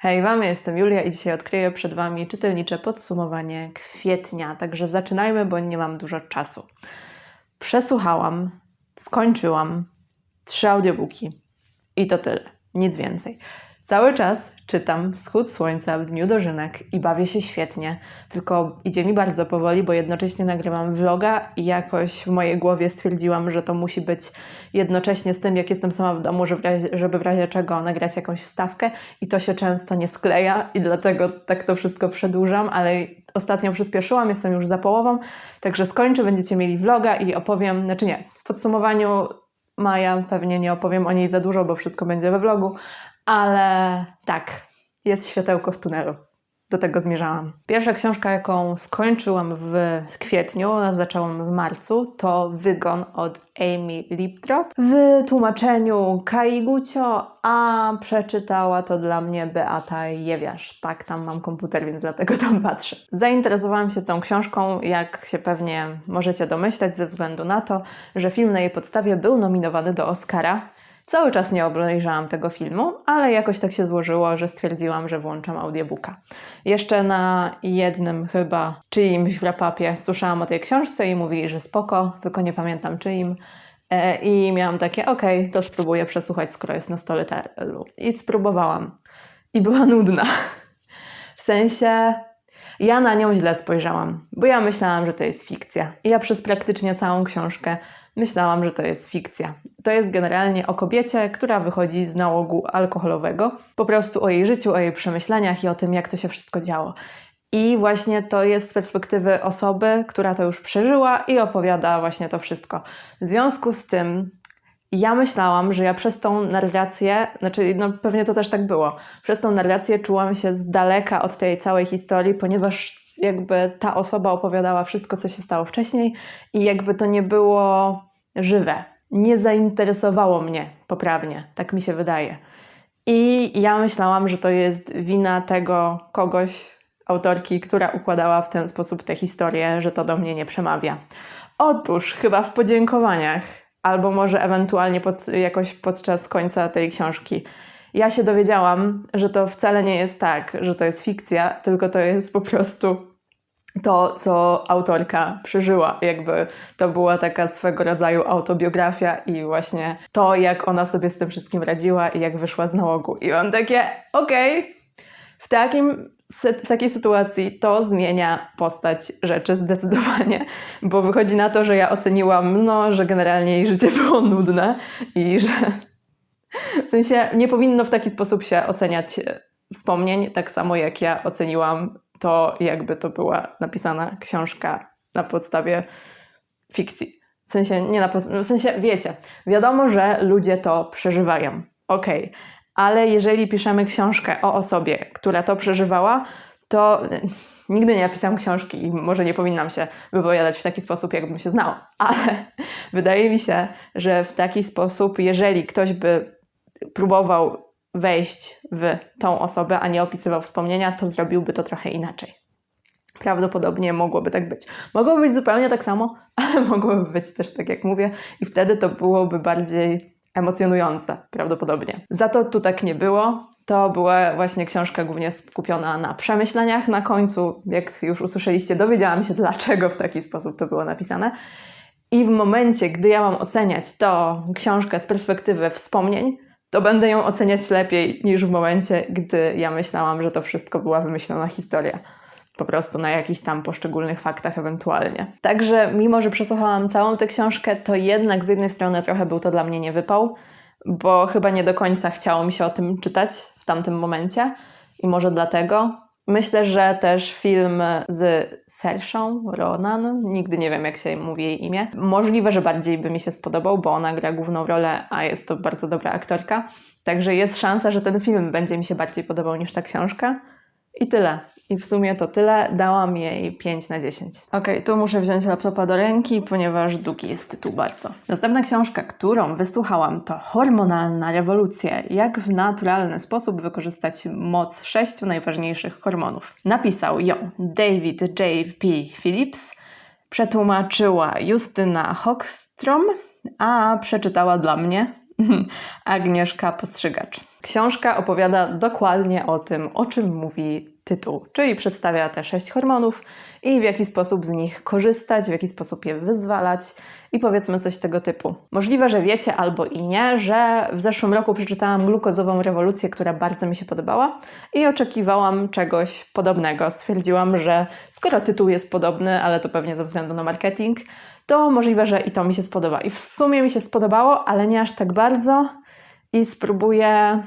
Hej Wam, jestem Julia i dzisiaj odkryję przed Wami czytelnicze podsumowanie kwietnia. Także zaczynajmy, bo nie mam dużo czasu. Przesłuchałam, skończyłam trzy audiobooki i to tyle, nic więcej. Cały czas czytam Wschód Słońca w Dniu Dożynek i bawię się świetnie, tylko idzie mi bardzo powoli, bo jednocześnie nagrywam vloga i jakoś w mojej głowie stwierdziłam, że to musi być jednocześnie z tym, jak jestem sama w domu, żeby w razie, czego nagrać jakąś wstawkę i to się często nie skleja i dlatego tak to wszystko przedłużam, ale ostatnio przyspieszyłam, jestem już za połową, także skończę, będziecie mieli vloga i opowiem, znaczy nie, w podsumowaniu maja pewnie nie opowiem o niej za dużo, bo wszystko będzie we vlogu, ale tak, jest światełko w tunelu. Do tego zmierzałam. Pierwsza książka, jaką skończyłam w kwietniu, ona zaczęłam w marcu, to Wygon od Amy Liptrot w tłumaczeniu Kai Gucio, a przeczytała to dla mnie Beata Jewiasz. Tak, tam mam komputer, więc dlatego tam patrzę. Zainteresowałam się tą książką, jak się pewnie możecie domyśleć, ze względu na to, że film na jej podstawie był nominowany do Oscara. Cały czas nie obejrzałam tego filmu, ale jakoś tak się złożyło, że stwierdziłam, że włączam audiobooka. Jeszcze na jednym chyba czyimś w rapapie słyszałam o tej książce i mówili, że spoko, tylko nie pamiętam czyim. E, I miałam takie, okej, to spróbuję przesłuchać, skoro jest na stole Telu. I spróbowałam. I była nudna. W sensie, ja na nią źle spojrzałam, bo ja myślałam, że to jest fikcja. I ja przez praktycznie całą książkę myślałam, że to jest fikcja. To jest generalnie o kobiecie, która wychodzi z nałogu alkoholowego, po prostu o jej życiu, o jej przemyśleniach i o tym, jak to się wszystko działo. I właśnie to jest z perspektywy osoby, która to już przeżyła i opowiada właśnie to wszystko. W związku z tym ja myślałam, że ja przez tą narrację, znaczy no pewnie to też tak było, przez tą narrację czułam się z daleka od tej całej historii, ponieważ jakby ta osoba opowiadała wszystko, co się stało wcześniej i jakby to nie było żywe. Nie zainteresowało mnie poprawnie, tak mi się wydaje. I ja myślałam, że to jest wina tego kogoś, autorki, która układała w ten sposób tę historię, że to do mnie nie przemawia. Otóż chyba w podziękowaniach, albo może ewentualnie pod, jakoś podczas końca tej książki, ja się dowiedziałam, że to wcale nie jest tak, że to jest fikcja, tylko to jest po prostu to, co autorka przeżyła. Jakby to była taka swego rodzaju autobiografia i właśnie to, jak ona sobie z tym wszystkim radziła i jak wyszła z nałogu. I mam takie, okej, okay, w takim w takiej sytuacji to zmienia postać rzeczy zdecydowanie, bo wychodzi na to, że ja oceniłam, no, że generalnie jej życie było nudne i że w sensie nie powinno w taki sposób się oceniać wspomnień, tak samo jak ja oceniłam to, jakby to była napisana książka na podstawie fikcji. W sensie, nie na, w sensie, wiecie, wiadomo, że ludzie to przeżywają. Okej, okay. Ale jeżeli piszemy książkę o osobie, która to przeżywała, to nigdy nie napisałam książki i może nie powinnam się wypowiadać w taki sposób, jakbym się znała, ale wydaje mi się, że w taki sposób, jeżeli ktoś by próbował wejść w tą osobę, a nie opisywał wspomnienia, to zrobiłby to trochę inaczej. Prawdopodobnie mogłoby tak być. Mogłoby być zupełnie tak samo, ale mogłoby być też tak, jak mówię, i wtedy to byłoby bardziej emocjonujące, prawdopodobnie. Za to tu tak nie było. To była właśnie książka głównie skupiona na przemyśleniach. Na końcu, jak już usłyszeliście, dowiedziałam się, dlaczego w taki sposób to było napisane. I w momencie, gdy ja mam oceniać to książkę z perspektywy wspomnień, to będę ją oceniać lepiej niż w momencie, gdy ja myślałam, że to wszystko była wymyślona historia. Po prostu na jakichś tam poszczególnych faktach ewentualnie. Także mimo, że przesłuchałam całą tę książkę, to jednak z jednej strony trochę był to dla mnie niewypał, bo chyba nie do końca chciało mi się o tym czytać w tamtym momencie i może dlatego. Myślę, że też film z Serszą Ronan, nigdy nie wiem jak się mówi jej imię, możliwe, że bardziej by mi się spodobał, bo ona gra główną rolę, a jest to bardzo dobra aktorka. Także jest szansa, że ten film będzie mi się bardziej podobał niż ta książka. I tyle. I w sumie to tyle. Dałam jej 5 na 10. Ok, tu muszę wziąć laptopa do ręki, ponieważ długi jest tytuł bardzo. Następna książka, którą wysłuchałam, to Hormonalna rewolucja. Jak w naturalny sposób wykorzystać moc sześciu najważniejszych hormonów. Napisał ją David J. P. Phillips, przetłumaczyła Justyna Hockstrom, a przeczytała dla mnie Agnieszka Postrzygacz. Książka opowiada dokładnie o tym, o czym mówi tytuł, czyli przedstawia te sześć hormonów i w jaki sposób z nich korzystać, w jaki sposób je wyzwalać i powiedzmy coś tego typu. Możliwe, że wiecie albo i nie, że w zeszłym roku przeczytałam Glukozową rewolucję, która bardzo mi się podobała i oczekiwałam czegoś podobnego. Stwierdziłam, że skoro tytuł jest podobny, ale to pewnie ze względu na marketing, to możliwe, że i to mi się spodoba. I w sumie mi się spodobało, ale nie aż tak bardzo i spróbuję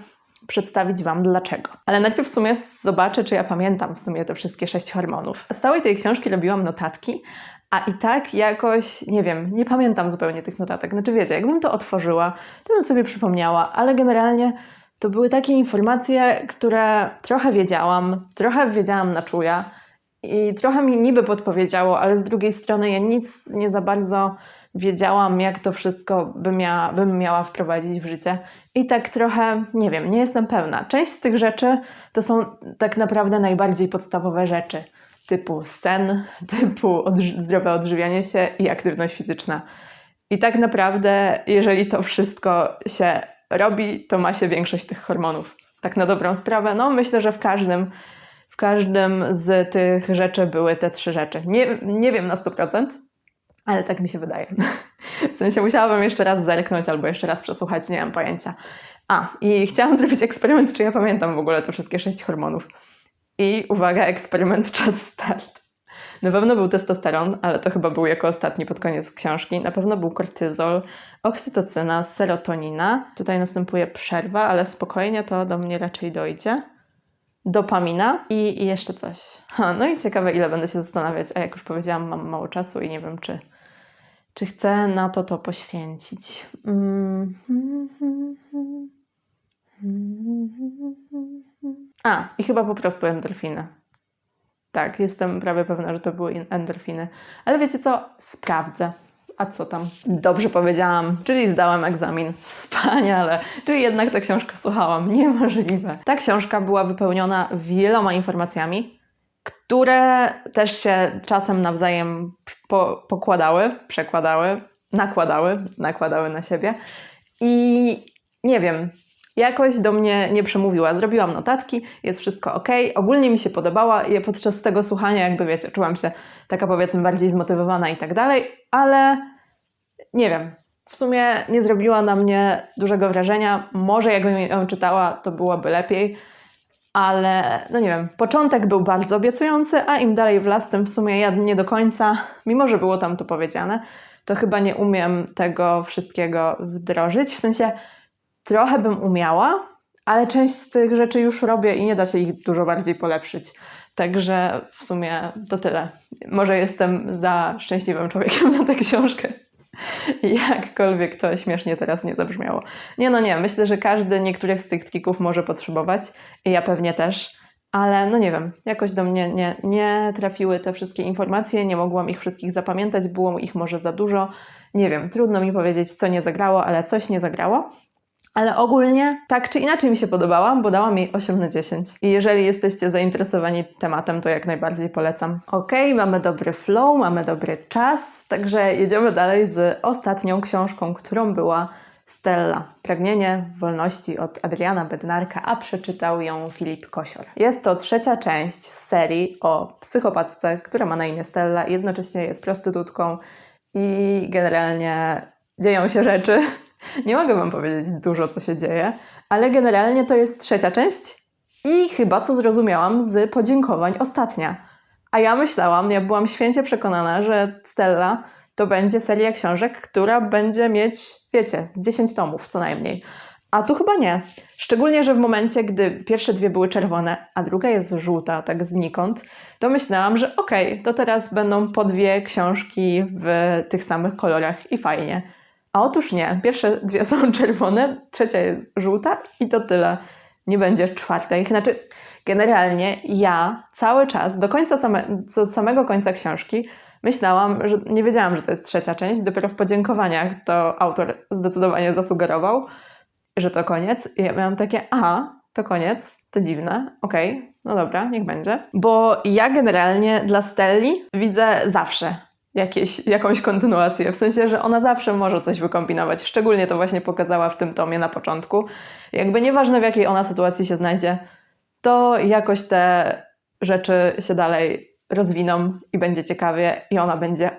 przedstawić Wam dlaczego. Ale najpierw w sumie zobaczę, czy ja pamiętam w sumie te wszystkie sześć hormonów. Z całej tej książki robiłam notatki, a i tak jakoś, nie wiem, nie pamiętam zupełnie tych notatek. Znaczy wiecie, jakbym to otworzyła, to bym sobie przypomniała, ale generalnie to były takie informacje, które trochę wiedziałam, trochę wiedziałam na czuja i trochę mi niby podpowiedziało, ale z drugiej strony ja nic nie za bardzo wiedziałam, jak to wszystko by miała, bym miała wprowadzić w życie. I tak trochę, nie wiem, nie jestem pewna. Część z tych rzeczy to są tak naprawdę najbardziej podstawowe rzeczy, typu sen, typu zdrowe odżywianie się i aktywność fizyczna. I tak naprawdę, jeżeli to wszystko się robi, to ma się większość tych hormonów. Tak na dobrą sprawę, no myślę, że w każdym, w każdym z tych rzeczy były te trzy rzeczy. Nie, nie wiem na 100%, ale tak mi się wydaje. W sensie musiałabym jeszcze raz zerknąć albo jeszcze raz przesłuchać, nie mam pojęcia. A, i chciałam zrobić eksperyment, czy ja pamiętam w ogóle te wszystkie sześć hormonów. I uwaga, eksperyment czas start. Na pewno był testosteron, ale to chyba był jako ostatni pod koniec książki. Na pewno był kortyzol, oksytocyna, serotonina. Tutaj następuje przerwa, ale spokojnie to do mnie raczej dojdzie. Dopamina i, i jeszcze coś. Ha, no i ciekawe, ile będę się zastanawiać. A jak już powiedziałam, mam mało czasu i nie wiem, czy, czy chcę na to to poświęcić. Mm. A, i chyba po prostu endorfiny. Tak, jestem prawie pewna, że to były in- endorfiny. Ale wiecie co? Sprawdzę. A co tam? Dobrze powiedziałam, czyli zdałam egzamin. Wspaniale. Czyli jednak tę książkę słuchałam. Niemożliwe. Ta książka była wypełniona wieloma informacjami, które też się czasem nawzajem po, pokładały, przekładały, nakładały, nakładały na siebie. I nie wiem, jakoś do mnie nie przemówiła. Zrobiłam notatki, jest wszystko ok. Ogólnie mi się podobała. Ja podczas tego słuchania, jakby wiecie, czułam się taka powiedzmy bardziej zmotywowana i tak dalej, ale nie wiem. W sumie nie zrobiła na mnie dużego wrażenia. Może jakbym ją czytała, to byłoby lepiej, ale no nie wiem. Początek był bardzo obiecujący, a im dalej w las, tym w sumie ja nie do końca, mimo że było tam to powiedziane, to chyba nie umiem tego wszystkiego wdrożyć. W sensie trochę bym umiała, ale część z tych rzeczy już robię i nie da się ich dużo bardziej polepszyć. Także w sumie to tyle. Może jestem za szczęśliwym człowiekiem na tę książkę. Jakkolwiek to śmiesznie teraz nie zabrzmiało. Nie, no nie, myślę, że każdy niektórych z tych trików może potrzebować i ja pewnie też, ale no nie wiem, jakoś do mnie nie, nie trafiły te wszystkie informacje, nie mogłam ich wszystkich zapamiętać, było ich może za dużo. Nie wiem, trudno mi powiedzieć, co nie zagrało, ale coś nie zagrało. Ale ogólnie tak czy inaczej mi się podobała, bo dałam jej 8 na 10. I jeżeli jesteście zainteresowani tematem, to jak najbardziej polecam. Ok, mamy dobry flow, mamy dobry czas, także jedziemy dalej z ostatnią książką, którą była Stella. Pragnienie wolności od Adriana Bednarka, a przeczytał ją Filip Kosior. Jest to trzecia część serii o psychopatce, która ma na imię Stella jednocześnie jest prostytutką i generalnie dzieją się rzeczy, nie mogę Wam powiedzieć dużo, co się dzieje, ale generalnie to jest trzecia część i chyba, co zrozumiałam, z podziękowań ostatnia. A ja myślałam, ja byłam święcie przekonana, że Stella to będzie seria książek, która będzie mieć, wiecie, z 10 tomów co najmniej. A tu chyba nie. Szczególnie, że w momencie, gdy pierwsze dwie były czerwone, a druga jest żółta, tak znikąd, to myślałam, że okej, okay, to teraz będą po dwie książki w tych samych kolorach i fajnie. A otóż nie. Pierwsze dwie są czerwone, trzecia jest żółta i to tyle. Nie będzie czwartej. Znaczy, generalnie ja cały czas, do końca same, do samego końca książki, myślałam, że nie wiedziałam, że to jest trzecia część. Dopiero w podziękowaniach to autor zdecydowanie zasugerował, że to koniec. I ja miałam takie, aha, to koniec, to dziwne, okej, okay, no dobra, niech będzie. Bo ja generalnie dla Stelli widzę zawsze jakieś, jakąś kontynuację. W sensie, że ona zawsze może coś wykombinować. Szczególnie to właśnie pokazała w tym tomie na początku. Jakby nieważne w jakiej ona sytuacji się znajdzie, to jakoś te rzeczy się dalej rozwiną i będzie ciekawie i ona będzie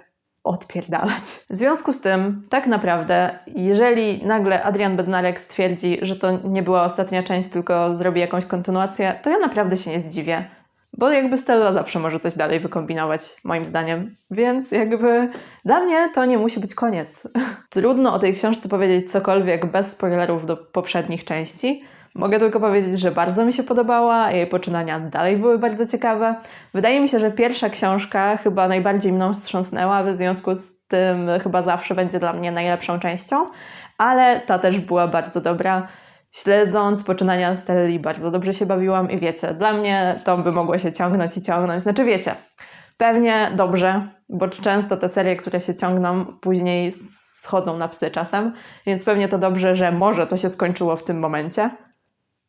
odpierdalać. W związku z tym, tak naprawdę, jeżeli nagle Adrian Bednarek stwierdzi, że to nie była ostatnia część, tylko zrobi jakąś kontynuację, to ja naprawdę się nie zdziwię. Bo jakby Stella zawsze może coś dalej wykombinować, moim zdaniem. Więc jakby dla mnie to nie musi być koniec. Trudno o tej książce powiedzieć cokolwiek bez spoilerów do poprzednich części. Mogę tylko powiedzieć, że bardzo mi się podobała, jej poczynania dalej były bardzo ciekawe. Wydaje mi się, że pierwsza książka chyba najbardziej mną wstrząsnęła, w związku z tym chyba zawsze będzie dla mnie najlepszą częścią, ale ta też była bardzo dobra. Śledząc poczynania Stelli bardzo dobrze się bawiłam i wiecie, dla mnie to by mogło się ciągnąć i ciągnąć. Znaczy wiecie, pewnie dobrze, bo często te serie, które się ciągną, później schodzą na psy czasem, więc pewnie to dobrze, że może to się skończyło w tym momencie.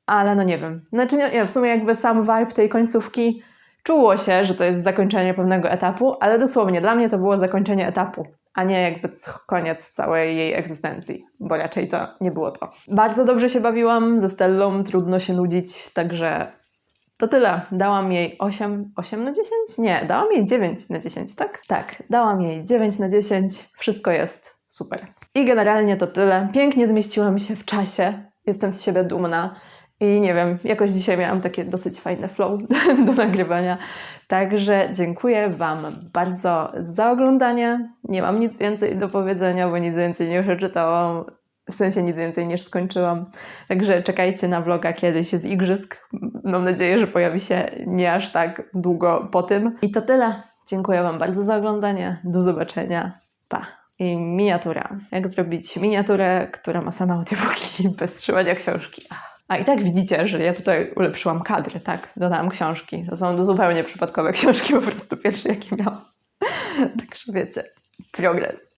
Ale no nie wiem. Znaczy nie, w sumie jakby sam vibe tej końcówki czuło się, że to jest zakończenie pewnego etapu, ale dosłownie dla mnie to było zakończenie etapu, a nie jakby koniec całej jej egzystencji, bo raczej to nie było to. Bardzo dobrze się bawiłam ze Stellą, trudno się nudzić, także to tyle. Dałam jej 8, 8 na 10? Nie, dałam jej 9 na 10, tak? Tak, dałam jej 9 na 10. Wszystko jest super. I generalnie to tyle. Pięknie zmieściłam się w czasie. Jestem z siebie dumna. I nie wiem, jakoś dzisiaj miałam takie dosyć fajne flow do nagrywania. Także dziękuję Wam bardzo za oglądanie. Nie mam nic więcej do powiedzenia, bo nic więcej nie przeczytałam. W sensie nic więcej niż skończyłam. Także czekajcie na vloga kiedyś z igrzysk. Mam nadzieję, że pojawi się nie aż tak długo po tym. I to tyle. Dziękuję Wam bardzo za oglądanie. Do zobaczenia. Pa. I miniatura. Jak zrobić miniaturę, która ma same audiobooki bez trzymania książki. A i tak widzicie, że ja tutaj ulepszyłam kadry, tak? Dodałam książki. To są zupełnie przypadkowe książki, po prostu pierwsze jakie miałam. Także wiecie, progres.